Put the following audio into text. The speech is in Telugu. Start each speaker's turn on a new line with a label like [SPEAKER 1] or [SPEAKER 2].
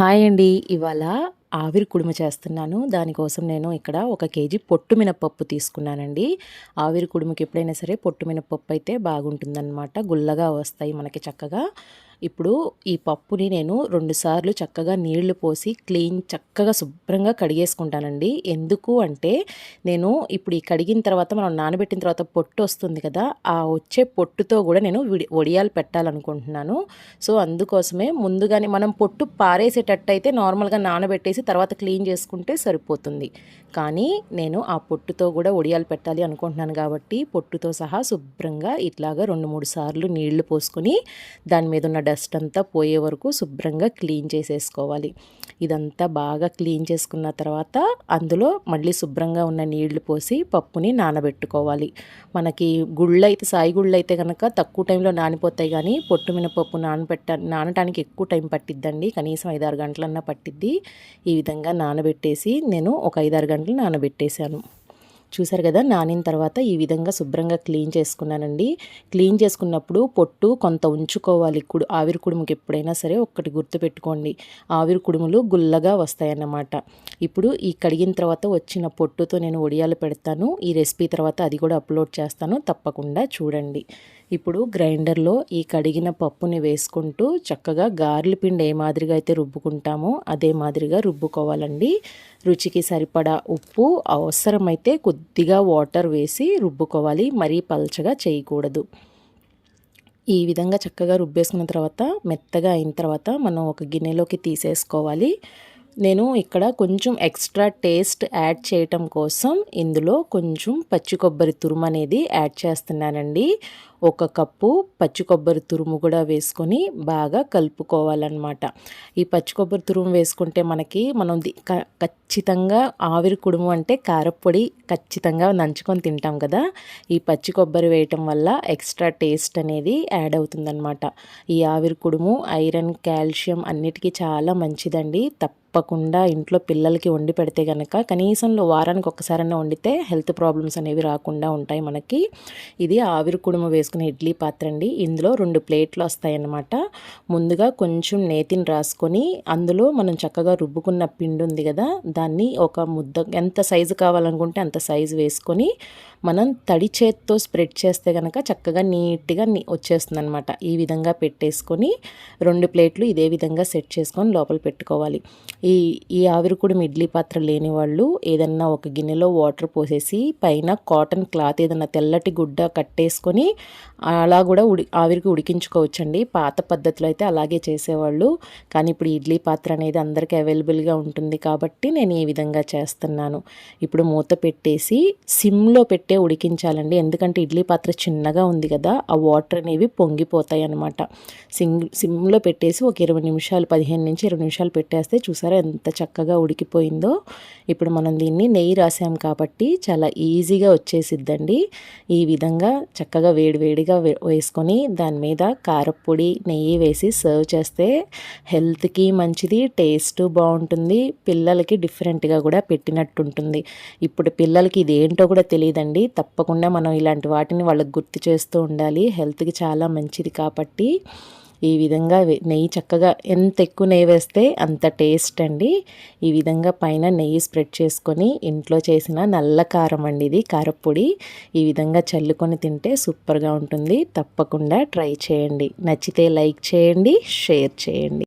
[SPEAKER 1] హాయ్ అండి. ఇవాళ ఆవిరి కుడుమ చేస్తున్నాను. దానికోసం నేను ఇక్కడ ఒక కేజీ పొట్టు మినపప్పు తీసుకున్నానండి. ఆవిరి కుడుమకి ఎప్పుడైనా సరే పొట్టు మినపప్పు అయితే బాగుంటుందన్నమాట. గుల్లగా వస్తాయి మనకి చక్కగా. ఇప్పుడు ఈ పప్పుని నేను రెండుసార్లు చక్కగా నీళ్ళు పోసి క్లీన్ చక్కగా శుభ్రంగా కడిగేసుకుంటానండి. ఎందుకు అంటే నేను ఇప్పుడు ఈ కడిగిన తర్వాత మనం నానబెట్టిన తర్వాత పొట్టు వస్తుంది కదా ఆ వచ్చే పొట్టుతో కూడా నేను వడియాలు పెట్టాలనుకుంటున్నాను. సో అందుకోసమే ముందుగానే మనం పొట్టు పారేసేటట్టు అయితే నార్మల్గా నానబెట్టేసి తర్వాత క్లీన్ చేసుకుంటే సరిపోతుంది. కానీ నేను ఆ పొట్టుతో కూడా ఒడియాలు పెట్టాలి అనుకుంటున్నాను కాబట్టి పొట్టుతో సహా శుభ్రంగా ఇట్లాగా రెండు మూడు సార్లు నీళ్ళు పోసుకొని దాని మీద ఉన్న డస్ట్ అంతా పోయే వరకు శుభ్రంగా క్లీన్ చేసేసుకోవాలి. ఇదంతా బాగా క్లీన్ చేసుకున్న తర్వాత అందులో మళ్ళీ శుభ్రంగా ఉన్న నీళ్ళు పోసి పప్పుని నానబెట్టుకోవాలి. మనకి గుళ్ళు అయితే సాయి గుళ్ళు అయితే కనుక తక్కువ టైంలో నానిపోతాయి కానీ పొట్టు మినపప్పు నానబెట్ట నానటానికి ఎక్కువ టైం పట్టిద్దండి. కనీసం ఐదారు గంటలన్నా పట్టిద్ది. ఈ విధంగా నానబెట్టేసి నేను ఒక ఐదారు గంటలు నానబెట్టేశాను. చూసారు కదా నానిన తర్వాత ఈ విధంగా శుభ్రంగా క్లీన్ చేసుకున్నానండి. క్లీన్ చేసుకున్నప్పుడు పొట్టు కొంత ఉంచుకోవాలి. కుడు ఆవిరి కుడుముకి ఎప్పుడైనా సరే ఒక్కటి గుర్తుపెట్టుకోండి ఆవిరి కుడుములు గుల్లగా వస్తాయన్నమాట. ఇప్పుడు ఈ కడిగిన తర్వాత వచ్చిన పొట్టుతో నేను ఒడియాలు పెడతాను. ఈ రెసిపీ తర్వాత అది కూడా అప్లోడ్ చేస్తాను. తప్పకుండా చూడండి. ఇప్పుడు గ్రైండర్లో ఈ కడిగిన పప్పుని వేసుకుంటూ చక్కగా గార్లి పిండి ఏ మాదిరిగా అయితే రుబ్బుకుంటామో అదే మాదిరిగా రుబ్బుకోవాలండి. రుచికి సరిపడా ఉప్పు అవసరమైతే కొద్దిగా వాటర్ వేసి రుబ్బుకోవాలి. మరీ పల్చగా చేయకూడదు. ఈ విధంగా చక్కగా రుబ్బేసుకున్న తర్వాత మెత్తగా అయిన తర్వాత మనం ఒక గిన్నెలోకి తీసేసుకోవాలి. నేను ఇక్కడ కొంచెం ఎక్స్ట్రా టేస్ట్ యాడ్ చేయటం కోసం ఇందులో కొంచెం పచ్చి కొబ్బరి తురుము అనేది యాడ్ చేస్తున్నానండి. ఒక కప్పు పచ్చి కొబ్బరి తురుము కూడా వేసుకొని బాగా కలుపుకోవాలన్నమాట. ఈ పచ్చి కొబ్బరి తురుము వేసుకుంటే మనకి మనం ఖచ్చితంగా ఆవిరి కుడుము అంటే కారపొడి ఖచ్చితంగా నంచుకొని తింటాం కదా. ఈ పచ్చి కొబ్బరి వేయటం వల్ల ఎక్స్ట్రా టేస్ట్ అనేది యాడ్ అవుతుందన్నమాట. ఈ ఆవిరి కుడుము ఐరన్ కాల్షియం అన్నిటికీ చాలా మంచిదండి. తప్ప తప్పకుండా ఇంట్లో పిల్లలకి వండి పెడితే కనుక కనీసంలో వారానికి ఒక్కసారైనా వండితే హెల్త్ ప్రాబ్లమ్స్ అనేవి రాకుండా ఉంటాయి మనకి. ఇది ఆవిరి కుడుము చేసుకునే ఇడ్లీ పాత్ర అండి. ఇందులో రెండు ప్లేట్లు వస్తాయన్నమాట. ముందుగా కొంచెం నేతిని రాసుకొని అందులో మనం చక్కగా రుబ్బుకున్న పిండి ఉంది కదా దాన్ని ఒక ముద్ద ఎంత సైజు కావాలనుకుంటే అంత సైజు వేసుకొని మనం తడి చేత్తో స్ప్రెడ్ చేస్తే కనుక చక్కగా నీట్గా వచ్చేస్తుంది అనమాట ఈ విధంగా పెట్టేసుకొని రెండు ప్లేట్లు ఇదే విధంగా సెట్ చేసుకొని లోపల పెట్టుకోవాలి. ఈ ఈ ఆవిరికుడి ఇడ్లీ పాత్ర లేని వాళ్ళు ఏదన్నా ఒక గిన్నెలో వాటర్ పోసేసి పైన కాటన్ క్లాత్ ఏదన్నా తెల్లటి గుడ్డ కట్టేసుకొని అలా కూడా ఉడి ఆవిరికి ఉడికించుకోవచ్చండి. పాత పద్ధతిలో అయితే అలాగే చేసేవాళ్ళు. కానీ ఇప్పుడు ఇడ్లీ పాత్ర అనేది అందరికీ అవైలబుల్గా ఉంటుంది కాబట్టి నేను ఈ విధంగా చేస్తున్నాను. ఇప్పుడు మూత పెట్టేసి సిమ్లో పెట్టే ఉడికించాలండి. ఎందుకంటే ఇడ్లీ పాత్ర చిన్నగా ఉంది కదా ఆ వాటర్ అనేవి పొంగిపోతాయి అనమాట సిమ్ సిమ్లో పెట్టేసి ఒక ఇరవై నిమిషాలు పదిహేను నుంచి ఇరవై నిమిషాలు పెట్టేస్తే చూసారా ఎంత చక్కగా ఉడికిపోయిందో. ఇప్పుడు మనం దీన్ని నెయ్యి రాసాం కాబట్టి చాలా ఈజీగా వచ్చేసిద్దండి. ఈ విధంగా చక్కగా వేడి వేడిగా వేసుకొని దాని మీద కారపొడి నెయ్యి వేసి సర్వ్ చేస్తే హెల్త్కి మంచిది టేస్ట్ బాగుంటుంది పిల్లలకి డిఫరెంట్గా కూడా పెట్టినట్టు ఉంటుంది ఇప్పుడు పిల్లలకి ఇది ఏంటో కూడా తెలియదండి. తప్పకుండా మనం ఇలాంటి వాటిని వాళ్ళకి గుర్తు చేస్తూ ఉండాలి. హెల్త్కి చాలా మంచిది కాబట్టి ఈ విధంగా నెయ్యి చక్కగా ఎంత ఎక్కువ నెయ్యి వేస్తే అంత టేస్ట్ అండి. ఈ విధంగా పైన నెయ్యి స్ప్రెడ్ చేసుకొని ఇంట్లో చేసిన నల్ల కారం అండి ఇది కారపొడి. ఈ విధంగా చల్లుకొని తింటే సూపర్గా ఉంటుంది. తప్పకుండా ట్రై చేయండి. నచ్చితే లైక్ చేయండి షేర్ చేయండి.